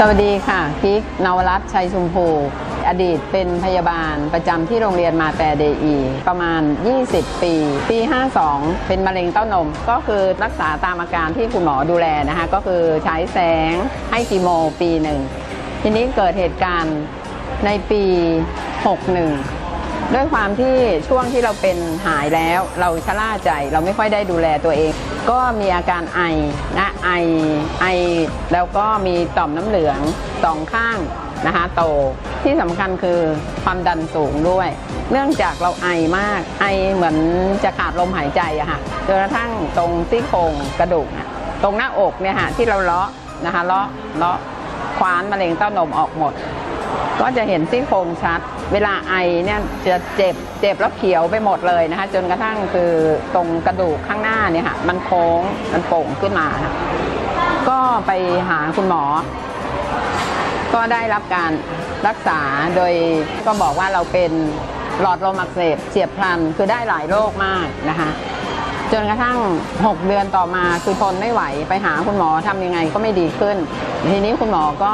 สวัสดีค่ะกิ๊กนวรัตน์ชัยชุมพูอดีตเป็นพยาบาลประจำที่โรงเรียนมาแต่เดอี ประมาณ 20 ปี ปี 52 เป็นมะเร็งเต้านม ก็คือรักษาตามอาการที่คุณหมอดูแลนะคะ ก็คือใช้แสงให้คีโมปีหนึ่ง ทีนี้เกิดเหตุการณ์ในปี 61ด้วยความที่ช่วงที่เราเป็นหายแล้ว เราชะล่าใจเราไม่ค่อยได้ดูแลตัวเอง ก็มีอาการไอนะไอไอแล้วก็มีต่อมน้ำเหลืองสองข้างนะคะโตที่สำคัญคือความดันสูงด้วย เนื่องจากเราไอมากไอเหมือนจะขาดลมหายใจอะค่ะจนกระทั่งตรงซี่โครงกระดูกตรงหน้าอกเนี่ยค่ะที่เราเลาะนะคะเลาะเลาะคว้านมะเร็งเต้านมออกหมด ก็จะเห็นซี่โครงชัด เวลาไอเนี่ยจะเจ็บเจ็บแล้วเขียวไปหมดเลยนะคะ จนกระทั่งคือตรงกระดูกข้างหน้าเนี่ยค่ะมันโค้งมันโป่งขึ้นมาค่ะก็ไปหาคุณหมอ ก็ได้รับการรักษาโดยก็บอกว่าเราเป็นหลอดลมอักเสบเฉียบพลันคือได้หลายโรคมากนะคะจนกระทั่ง 6 เดือนต่อมาคือทนไม่ไหวไปหาคุณหมอทำยังไงก็ไม่ดีขึ้น ทีนี้คุณหมอก็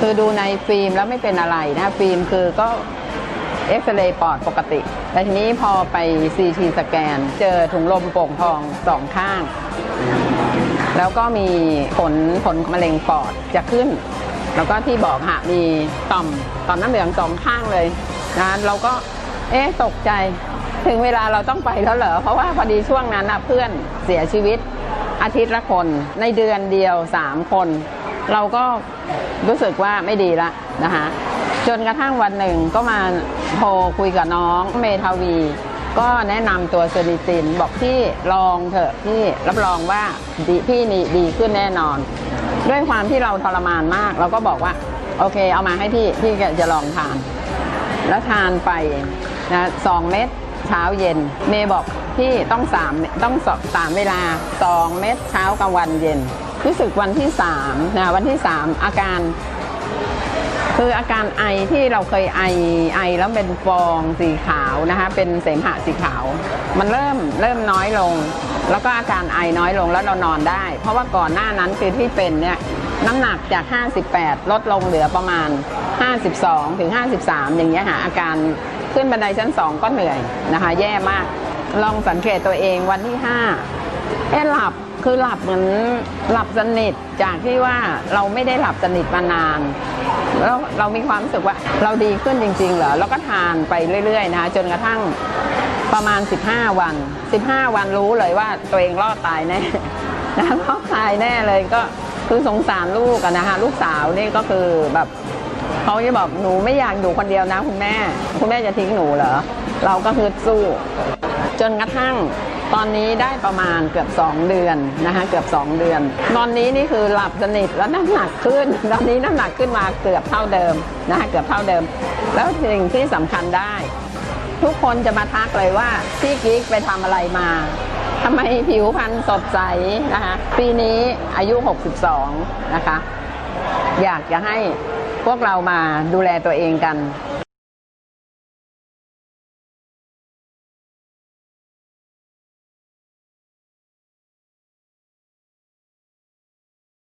คือดูในฟิล์มแล้วไม่เป็นอะไรนะฟิล์มคือก็ เอ็กซเรย์ปอดปกติ แต่ทีนี้พอไปซีทีสแกน เจอถุงลมโป่งพองสองข้าง แล้วก็มีผลผลมะเร็งปอดจะขึ้น แล้วก็ที่บอกค่ะมีต่อมต่อมน้ำเหลืองสองข้างเลยนะเราก็เอ๊ะตกใจถึงเวลาเราต้องไปแล้วเหรอ เพราะว่าพอดีช่วงนั้นนะเพื่อนเสียชีวิตอาทิตย์ละคน ในเดือนเดียวสามคน เราก็รู้สึกว่าไม่ดีละนะคะ จนกระทั่งวันหนึ่งก็มาโทรคุยกับน้องเมทาวี ก็แนะนำตัวเซนิตินบอกพี่ลองเถอะพี่รับรองว่าดีพี่นี่ดีขึ้นแน่นอน ด้วยความที่เราทรมานมาก เราก็บอกว่า โอเค เอามาให้พี่พี่ก็จะลองทาน แล้วทานไปนะสองเม็ดเช้าเย็น เมย์บอกพี่ต้องสามต้องสสามเวลาสองเม็ดเช้ากลางวันเย็นรู้สึกวันที่สามนะวันที่สามอาการ คืออาการไอที่เราเคยไอไอแล้วเป็นฟองสีขาวนะคะ เป็นเสมหะสีขาว มันเริ่มเริ่มน้อยลง แล้วก็อาการไอน้อยลงแล้วเรานอนได้ เพราะว่าก่อนหน้านั้นคือที่เป็นเนี่ยน้ำหนักจาก 58 ลดลงเหลือประมาณ 52 ถึง 53 อย่างเงี้ยค่ะอาการขึ้นบันไดชั้น 2 ก็เหนื่อยนะคะ แย่มาก ลองสังเกตตัวเองวันที่ 5 เอ๊หลับคือหลับเหมือนหลับสนิทจากที่ว่าเราไม่ได้หลับสนิทมานาน เรามีความรู้สึกว่าเราดีขึ้นจริงๆเหรอแล้วก็ทานไปเรื่อยๆนะคะจนกระทั่งประมาณ 15 วัน 15 วันรู้เลยว่าตัวเองรอดตายแน่นะรอดตายแน่เลยก็คือสงสารลูกนะคะลูกสาวนี่ก็คือแบบเขาจะบอกหนูไม่อยากอยู่คนเดียวนะคุณแม่ คุณแม่จะทิ้งหนูเหรอเราก็คือสู้ จนกระทั่ง ตอนนี้ได้ประมาณเกือบ 2 เดือนนะคะเกือบ 2 เดือนตอนนี้นี่คือหลับสนิทแล้วน้ำหนักขึ้นตอนนี้น้ำหนักขึ้นมาเกือบเท่าเดิมนะคะเกือบเท่าเดิม แล้วสิ่งที่สำคัญได้ ทุกคนจะมาทักเลยว่าพี่กิ๊กไปทำอะไรมาทำไมผิวพรรณสดใสนะคะปีนี้อายุ 62 นะคะ อยากจะให้พวกเรามาดูแลตัวเองกัน